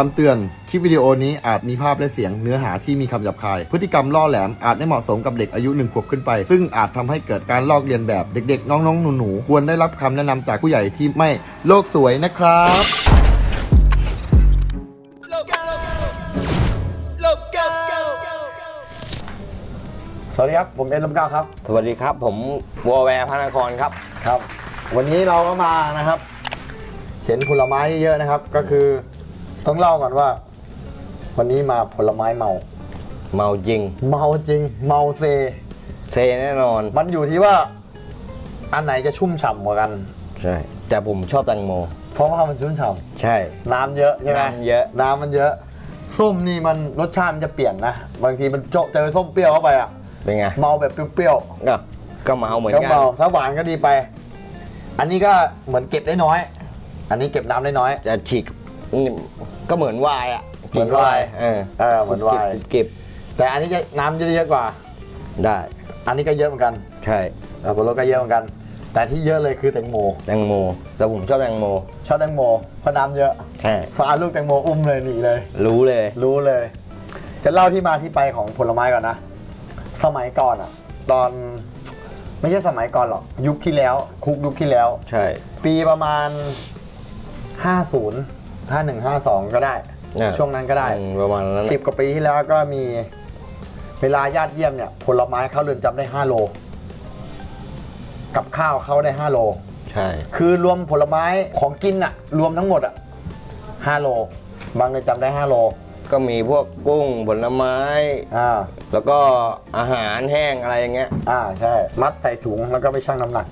คำเตือน คลิปวิดีโอนี้อาจมีภาพและเสียงเนื้อหาที่มีคำหยาบคาย พฤติกรรมล่อแหลมอาจไม่เหมาะสมกับเด็กอายุหนึ่งขวบขึ้นไป ซึ่งอาจทำให้เกิดการลอกเลียนแบบเด็กๆ น้องๆ หนูๆ ควรได้รับคำแนะนำจากผู้ใหญ่ที่ไม่โลกสวยนะครับ สวัสดีครับ ผมเอ็นลำก้าครับ สวัสดีครับ ผมวอแวร์พระนครครับ ครับ วันนี้เราก็มานะครับ เห็นผลไม้เยอะนะครับ ก็คือ ต้องเล่าก่อนว่า วันนี้มาผลไม้เมา เมาจริง เมาจริง เมาเซ เซแน่นอน มันอยู่ที่ว่า อันไหนจะชุ่มฉ่ำกว่ากัน ใช่ แต่ผมชอบแตงโม เพราะว่ามันชุ่มฉ่ใช่ำน้ำเยอะใช่ไหมน้ำเยอะ น้ำมันเยอะ ส้มนี่มันรสชาติมันจะเปลี่ยนนะ บางทีมันโจะเจอส้มเปรี้ยวเข้าไปอะ เป็นไงเมาแบบเปรี้ยวก็ก็เมาเหมือนๆก็กัน เมาถ้าหวานก็ดีไป อันนี้ก็เหมือนเก็บได้น้อย อันนี้เก็บน้ำได้น้อย จะฉีก ก็เหมือนไวายอะเหมือนไวน์เออเออเหมือนไวน์เก็บแต่อันนี้จะน้ำจะเยอะกว่า ได้ อันนี้ก็เยอะเหมือนกัน ใช่สับปะรดก็เยอะเหมือนกัน แต่ที่เยอะเลยคือแตงโม แตงโม แต่ผมชอบแตงโม ชอบแตงโมเพราะน้ำเยอะ ใช่ฟ้าลูกแตงโมอุ้มเลยหนีเลย รู้เลย รู้เลย จะเล่าที่มาที่ไปของผลไม้ก่อนนะ สมัยก่อนอะตอนไม่ใช่สมัยก่อนหรอก ยุคที่แล้ว คุกยุคที่แล้ว ใช่ ปีประมาณ 50 51 52ก็ได้เนี่ยช่วงนั้นก็ได้อืมประมาณนั้นสิบกว่าปีที่แล้วก็มีเวลาญาติเยี่ยมเนี่ยผลไม้เข้าเรือนจำได้5โล กับข้าวเข้าได้5โล ใช่ คือรวมผลไม้ของกินอะรวมทั้งหมดอะ5โล บางเรือนจำได้5โลก็มีพวกกุ้งผลไม้ อ่าแล้วก็อาหารแห้งอะไรอย่างเงี้ย อ่าใช่ มัดใส่ถุงแล้วก็ไปชั่งน้ำหนัก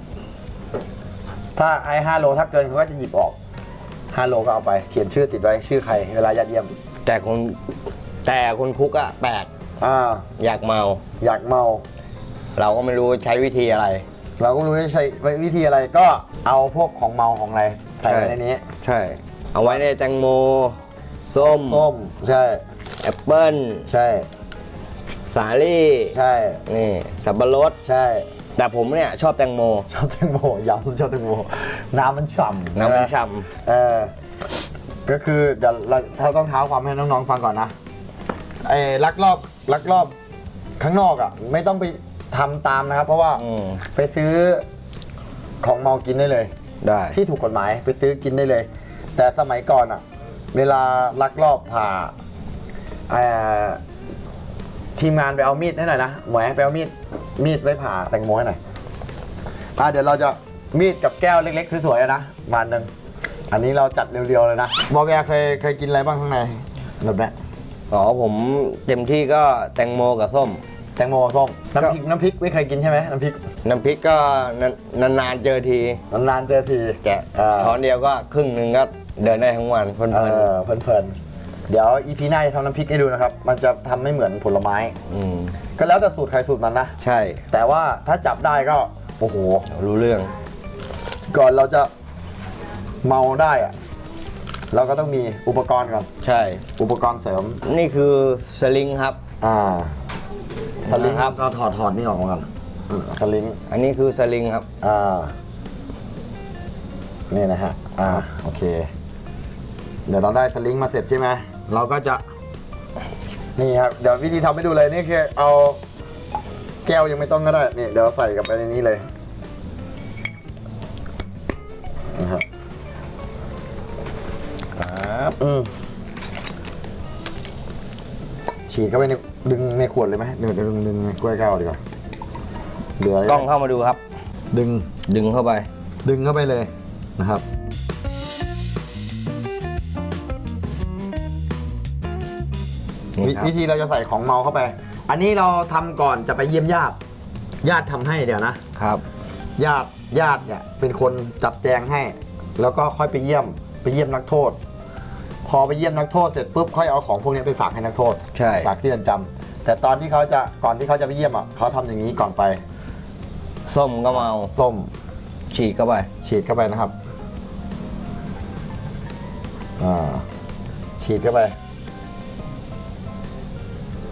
ถ้าไอ้5โลถ้าเกินเขาก็จะหยิบออก 5โลก็เอาไปเขียนชื่อติดไว้ชื่อใครเวลาญาติเยี่ยมแต่คนแต่คนคุกอะแปลกอ่าอยากเมา อยากเมา เราก็ไม่รู้ใช้วิธีอะไร เราก็ไม่รู้จะใช้วิธีอะไรก็เอาพวกของเมาของอะไรใส่ไว้ใช่ในนี้ ใช่ เอาไว้ในแตงโม ส้มส้มใช่แอปเปิ้ลใช่ สาลี่ใช่ นี่สับปะรดใช่ แต่ผมเนี่ยชอบแตงโม ชอบแตงโมย้ำชอบแตงโม น้ำมันฉ่ำน้ำมันใช่ไหฉ่เออก็คือเดี๋ยวเราถ้าต้องเท้าความให้น้องๆฟังก่อนนะไอ้ลักลอบลักลอบข้างนอกอะ ไม่ต้องไปทำตามนะครับ เพราะว่าำอืม ไปซื้อของเมากินได้เลย ได้ที่ถูกกฎหมายไปซื้อกินได้เลย แต่สมัยก่อนอะเวลาลักลอบผ่าเอ่อทีมงานไปเอามีดให้หน่อยนะหมวยไปเอามีด มีดไว้ผ่าแตงโมให้หน่อยอะเดี๋ยวเราจะมีดกับแก้วเล็กๆสวยๆอะนะมาหนึ่งอันนี้เราจัดเรียวๆเลยนะบอแวร์เคยเคยกินอะไรบ้างข้างในแบบเนี้ยอ๋อผมเต็มที่ก็แตงโมกับส้ม แตงโมส้มน้ำพริกน้ำพริกไม่เคยกินใช่ไหมน้ำพริกน้ำพริกก็นานๆเจอที นานๆเจอทีแกะอ่าช้อนเดียวก็ครึ่งหนึ่งก็เดินได้ทั้งวันเพลินเออเพลินๆ เดี๋ยวอีพีหน้าจะทำน้ำพริกให้ดูนะครับ มันจะทำไม่เหมือนผลไม้ๆอืมก็แล้วแต่สูตรใครสูตรมันนะ ใช่แต่ว่าถ้าจับได้ก็ โอ้โหรู้เรื่อง ก่อนเราจะเมาได้อะเราก็ต้องมีอุปกรณ์ก่อน ใช่ อุปกรณ์เสริม นี่คือสลิงครับ อ่า สลิงนะครับก็ถอดถอดนี่ออกมาก่อนอืมสลิง อันนี้คือสลิงครับ อ่า นี่นะฮะ อ่า โอเค เดี๋ยวเราได้สลิงมาเสร็จใช่ไหม เราก็จะ นี่ครับ เดี๋ยววิธีทำให้ดูเลยนี่คือเอาแก้วยังไม่ต้องก็ได้นี่เดี๋ยวใส่กับไปในนี้เลยนะครับครับอืมฉีดเข้าไปในดึงในขวดเลยไหมเดี๋ยวเดี๋ยวดึงดึงในกล้วยแก้วดีกว่าเหลือกล้องเข้ามาดูครับ ดึงดึงเข้าไป ดึงเข้าไปเลยนะครับ วิครับวิธีเราจะใส่ของเมาเข้าไป อันนี้เราทำก่อนจะไปเยี่ยมญาติ ญาติทำให้เดี๋ยวนะ ครับ ญาติญาติเนี่ยเป็นคนจัดแจงให้ แล้วก็ค่อยไปเยี่ยมไปเยี่ยมนักโทษ พอไปเยี่ยมนักโทษเสร็จปุ๊บค่อยเอาของพวกนี้ไปฝากให้นักโทษใช่ ฝากที่เรือนจำแต่ตอนที่เขาจะก่อนที่เขาจะไปเยี่ยมอะเขาทำอย่างนี้ก่อนไปส้มก็มาเอาส้มฉีกเข้าไป ฉีดเข้าไปนะครับอ่าฉีดเข้าไป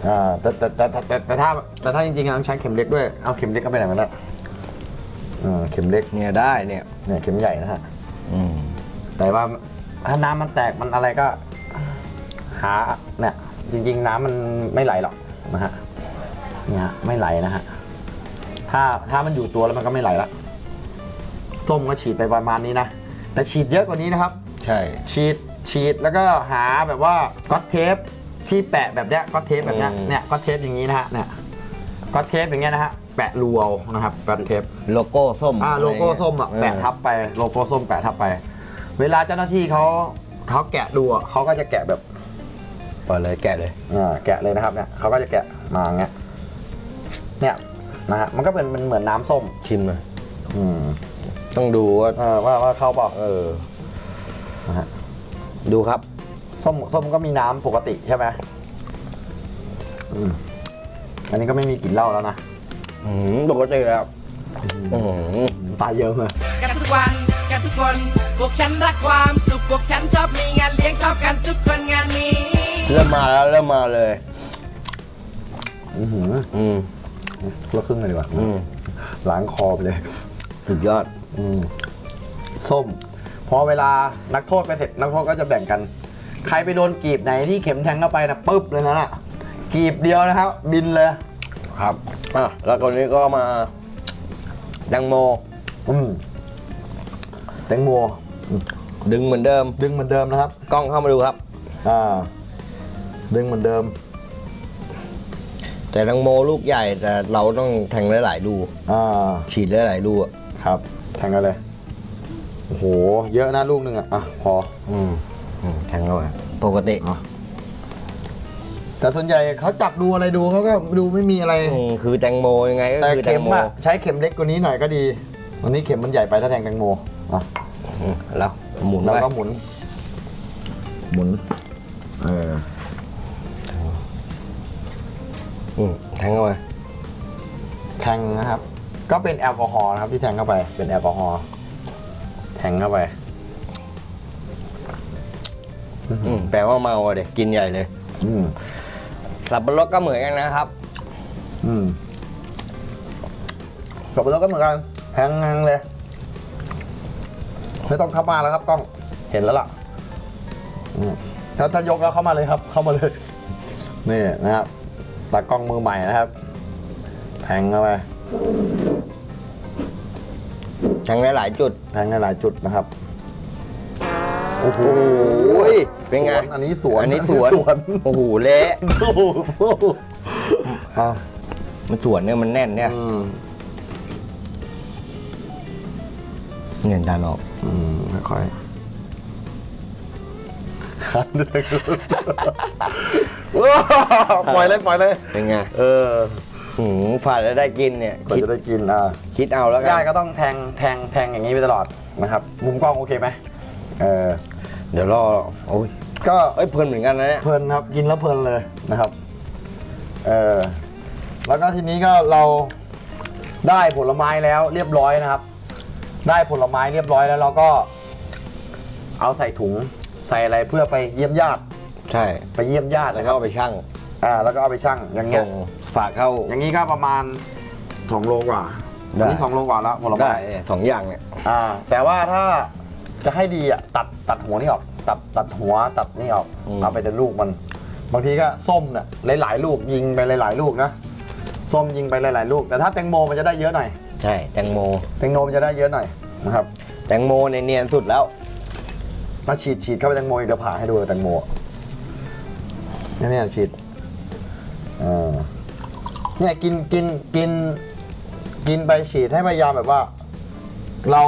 อ่าแต่แต่แต่แต่แต่แต่ถ้าแต่ถ้าจริงๆต้องใช้เข็มเล็กด้วย เอาเข็มเล็กก็ไปไหนมาได้อ่าเข็มเล็กเนี่ยได้เนี่ยเนี่ยเข็มใหญ่นะฮะ อืมแต่ว่าถ้าน้ำมันแตกมันอะไรก็ หาเนี่ยจริง ๆ น้ำมันไม่ไหลหรอกนะฮะเนี่ยไม่ไหลนะฮะถ้าถ้ามันอยู่ตัวแล้วมันก็ไม่ไหลละส้มก็ฉีดไปประมาณนี้นะแต่ฉีดเยอะกว่านี้นะครับ ใช่ ฉีดฉีดแล้วก็หาแบบว่าก๊อตเทป ที่แปะแบบเนี้ยก๊อตเทปแบบเนี้ยเนี่ยก๊อตเทปอย่างนี้นะฮะเนี่ยก๊อตเทปอย่างเงี้ยนะฮะแปะรูเอานะครับก๊อตเทปโลโก้ส้มอ่าโลโก้ส้มอะเแปะทับไปโลโก้ส้มแปะทับไป เวลาเจ้าหน้าที่เขาเขาแกะดูอะเขาก็จะแกะแบบเปิดเลยแกะเลยอ่าแกะเลยนะครับเนี่ยเขาก็จะแกะมาอย่างเงี้ยเนี่ยนะฮะมันก็เป็นมันเหมือนน้ำส้มชิมเลยอืมต้องดูว่าเออว่าว่าเข้าเปล่าเออนะฮะดูครับ ส้มส้มก็มีน้ำปกติใช่ไหมอืมอันนี้ก็ไม่มีกลิ่นเหล้าแล้วนะอืมปกติแล้วอืมตายเยอะเลยกันทุกวันกันทุกคนพวกฉันรักความสุขพวกฉันชอบมีงานเลี้ยงชอบกันทุกคนงานนี้เริ่มมาแล้วเริ่มมาเลย อือหืออืมคนละครึ่งเลยดีกว่าอืมล้างคอไปเลย สุดยอด อืมส้ม พอเวลานักโทษไปเสร็จนักโทษก็จะแบ่งกัน ใครไปโดนกีบไหนที่เข็มแทงเข้าไปนะปุ๊บเลยนะน่ะกีบเดียวนะครับ บินเลยครับอะแล้วคนนี้ก็มาแตงโมอืมแตงโมดึงเหมือนเดิม ดึงเหมือนเดิมนะครับ กล้องเข้ามาดูครับ อ่า ดึงเหมือนเดิม แต่แตงโมลูกใหญ่แต่เราต้องแทงหลายๆรูอ่า ฉีดหลายๆรูอะครับ แทงกันเลยโอ้โห เยอะนะลูกหนึ่งอะอะพอ อืม อืมแทงเข้าไปปกติอะแต่ส่วนใหญ่เขาจับดูอะไรดูเขาก็ดูไม่มีอะไร อืมคือแตงโมยังไงก็แต่คือแตเข็งมโมอะใช้เข็มเล็กกว่านี้หน่อยก็ดีตอนนี้เข็มมันใหญ่ไปถ้าแทงแตงโมอะอืมแล้วหมุนเราไปก็หมุน หมุน เออ อืมแทงเข้าไปแทงนะครับ ก็เป็นแอลกอฮอล์นะครับที่แทงเข้าไป เป็นแอลกอฮอล์แทงเข้าไป อืมแปลว่าเมาอะเด็กกินใหญ่เลยอืมสับปะรดก็เหมือนกันนะครับ อืมกับเราก็เหมือนกันแทงงังเลย ไม่ต้องเข้ามาแล้วครับกล้องเห็นแล้วล่ะอืมถ้าถ้ายกแล้วเข้ามาเลยครับ เข้ามาเลย นี่นะครับตากล้องมือใหม่นะครับแทงเข้าไปแทงหลายๆจุด แทงในหลายจุดนะครับ โอ้โหเป็นไงสวอันนี้สวนอันนี้สวนสวน โอ้โหเละสู้สู้อ้าวมันสวนเนี่ยมันแน่นเนี่ยอืมเงินดันออกอืมค่อยๆคันด้วยว้าวปล่อยเลยปล่อยเลย เป็นไงเออหืมฝาดแล้วได้กินเนี่ยกว่าคิดจะได้กินอะคิดเอาแล้วกัย่ายนก็ต้องแทงแทงแทงอย่างนี้ไปตลอดนะครับ มุมกล้องโอเคไหมเออ เดี๋ยวรอโอ้ยก็เอ้ยเพลินเหมือนกันนะเนี่ยเพลินครับกินแล้วเพลินเลยนะครับเออแล้วก็ทีนี้ก็เราได้ผลไม้แล้วเรียบร้อยนะครับ ได้ผลไม้เรียบร้อยแล้วเราก็ เอาใส่ถุงใส่อะไรเพื่อไปเยี่ยมญาติใช่ไปเยี่ยมญาติแล้วนะคก็รับเอาไปชั่งอ่าแล้วก็เอาไปชั่งอย่างเงี้ส่ยงฝากเข้า อย่างนี้ก็ประมาณสองโลกว่าได้ อันนี้สองโลกว่าแล้วผลไม้ได้สองอย่างเนี่ยอ่าแต่ว่าถ้า จะให้ดีอะตัดตัดหัวนี่ออก ตัดตัดหัวตัดนี่ออกอืม เอาไปแต่ลูกมัน บางทีก็ส้มเนี่ยหลายๆลูกยิงไปหลายๆลูกนะส้มยิงไปหลายๆลูก แต่ถ้าแตงโมมันจะได้เยอะหน่อยใช่แตงโม แตงโมมันจะได้เยอะหน่อยนะครับแตงโมในยเนียนสุดแล้ว มาฉีดฉีดเข้าไปแตงโมอีกเดี๋ยวผ่าให้ดูเลยแตงโมเนี่ยเนี่ยฉีดอ่าเนี่ยกินกินกินกินไปฉีดให้พยายามแบบว่า เรา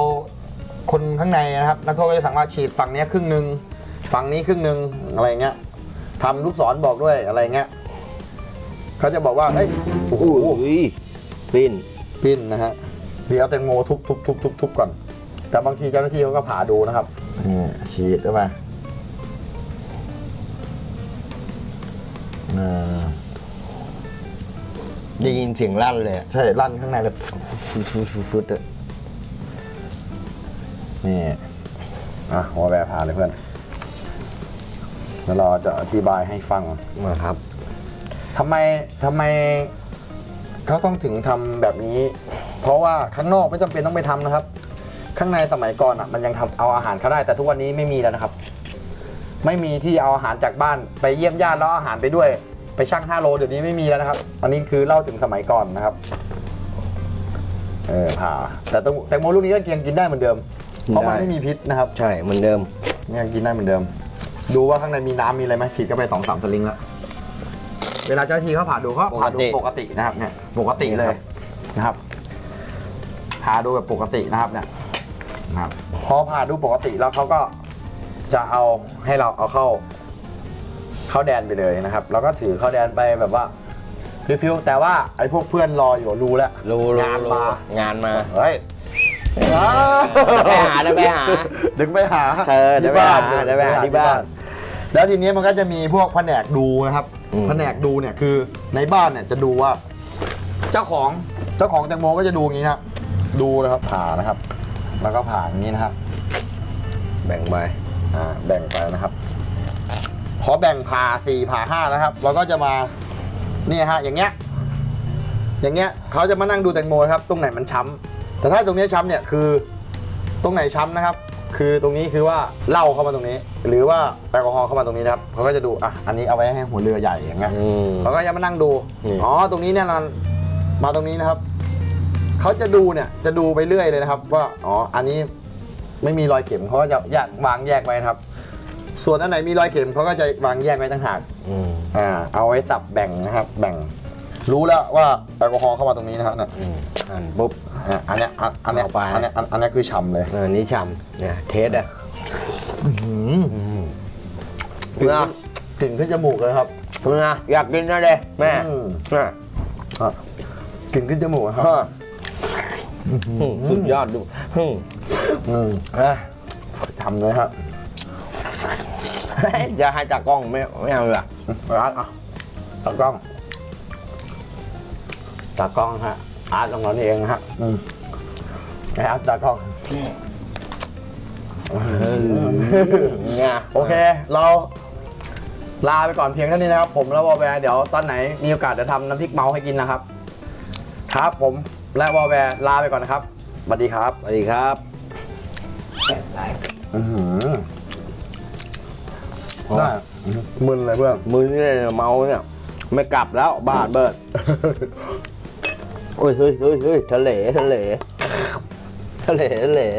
คนข้างในนะครับ นักโทษก็จะสั่งว่าฉีดฝั่งเนี้ยครึ่งหนึ่งฝั่งนี้ครึ่งหนึ่งอะไรเงี้ยทำลูกศรบอกด้วยอะไรเงี้ยเขาจะบอกว่าเอ้ยโอ้โหอุ้ยปิ้นปิ้นนะฮะเดี๋ยวเอาแตงโมทุบทุบทุบทุบทุบก่อน แต่บางทีเจ้าหน้าที่เขาก็ผ่าดูนะครับนี่ฉีดเข้าไปอ่าได้ยินเสียงลั่นเลยอะใช่ลั่นข้างในเลยฟุดฟุดฟุดฟุดอะ นี่ อะหัวแวร์ผ่าเลยเพื่อน แล้วเราจะอธิบายให้ฟังมาครับทำไมทำไมเขาต้องถึงทำแบบนี้ เพราะว่าข้างนอกไม่จำเป็นต้องไปทำนะครับ ข้างในสมัยก่อนอะมันยังทำเอาอาหารเขาได้ แต่ทุกวันนี้ไม่มีแล้วนะครับพไม่มีที่เอาอาหารจากบ้านไปเยี่ยมญาติแล้วเอาอาหารไปด้วย ไปชั่ง5โลเดี๋ยวนี้ไม่มีแล้วนะครับ อันนี้คือเล่าถึงสมัยก่อนนะครับ เออผ่าแต่แตงแตงโมลูกนี้ก็ยังกินได้เหมือนเดิม เพราะมันได้ไม่มีพิษนะครับใช่เหมือนเดิมยังกินได้เหมือนเดิม ดูว่าข้างในมีน้ำมีอะไรไหมฉีดเข้าไปสองสามสลิงแล้วเวลาเจ้าหน้าที่เขาผ่าดูเขาผ่าดูปปกกติตินะครับเนี่ยปกติเลยนะครับผ่าดูแบบปกตินะครับเนี่ยนะครับพอผ่าดูปกติแล้วเขาก็จะเอาให้เราเอาเข้า เข้าแดนไปเลยนะครับ แล้วก็ถือเข้าแดนไปแบบว่าพิวๆแต่ว่าไอ้พวกเพื่อนรออยู่รู้แล้วรู้รู้งานรู้มางานมาเฮ้ย ไปหาเดี๋ยวไปหาดึงไปหาเออเดี๋ยวไปหาเดี๋ยวไปหาที่บ้าน แล้วทีนี้มันก็จะมีพวกแผนกดูนะครับอืมแผนกดูเนี่ยคือในบ้านเนี่ยจะดูว่า เจ้าของเจ้าของแตงโมก็จะดูอย่างนี้นะครับดูนะครับผ่านะครับ แล้วก็ผ่าอย่างนี้นะครับ แบ่งไปอ่าแบ่งไปนะครับพอแบ่งผ่าสี่ผ่าห้านะครับ เราก็จะมาเนี่ยฮะอย่างเงี้ยอย่างเงี้ยเขาจะมานั่งดูแตงโมนะครับ ตรงไหนมันช้ำ แต่ถ้าตรงนี้ช้ำเนี่ยคือตรงไหนช้ำนะครับ คือตรงนี้คือว่าเหล้าเข้ามาตรงนี้ หรือว่าแอลกอฮอล์เข้ามาตรงนี้นะครับเขาก็จะดูอะอันนี้เอาไว้ให้หัวเรือใหญ่อย่างเงี้ยอืม เขาก็จะมานั่งดูนี่อ๋อตรงนี้แน่นอนมาตรงนี้นะครับเขาจะดูเนี่ยจะดูไปเรื่อยเลยนะครับ ว่าอ๋ออันนี้ไม่มีรอยเข็มเขาก็จะแยกวางแยกไว้นะครับ ส่วนอันไหนมีรอยเข็มเขาก็จะวางแยกไว้ต่างหาก อืม อ่าเอาไว้สับแบ่งนะครับ แบ่ง รู้แล้วว่าแอลกอฮอล์เข้ามาตรงนี้นะครับเนี่ยอืมอันปุ๊บ อะอันเนี้ยอันอันเนี้ยเอาไป อันเนี้ยอันอันเนี้ยคือฉ่ำเลยเออนี่ชำเนี่ยเทสอะอืมอืมกลิ่นนะกลิ่นขึ้นจมูกเลยครับ มึงอะอยากกินนะเด้แม่อืม น่ะอะกลิ่นขึ้นจมูกครับฮะอืมสุดยอดดูอืมอืมอะฉ่ำเลยครับอย่าให้จากกล้องไม่ไม่เอาเลยอะอาร์ตอะตากล้อง ตากล้องฮะอาร์ตของเรานี่เองฮะอืมไออาร์ตตากล้องเนี่ยโอเค เราลาไปก่อนเพียงเท่านี้นะครับ ผมและวอลแวร์เดี๋ยวตอนไหนมีโอกาสจะทำน้ำพริกเมาให้กินนะครับ ครับผมและวอลแวร์ลาไปก่อนนะครับสวัสดีครับสวัสดีครับอือหือได้มึนเลยเพื่อนมือนี่เนี่ยเมาเนี่ย ไม่กลับแล้วบาดเบิด โอ้ยเฮ้ยเฮ้ยเฮ้ยทะเลทะเลทะเลทะเลเล่ย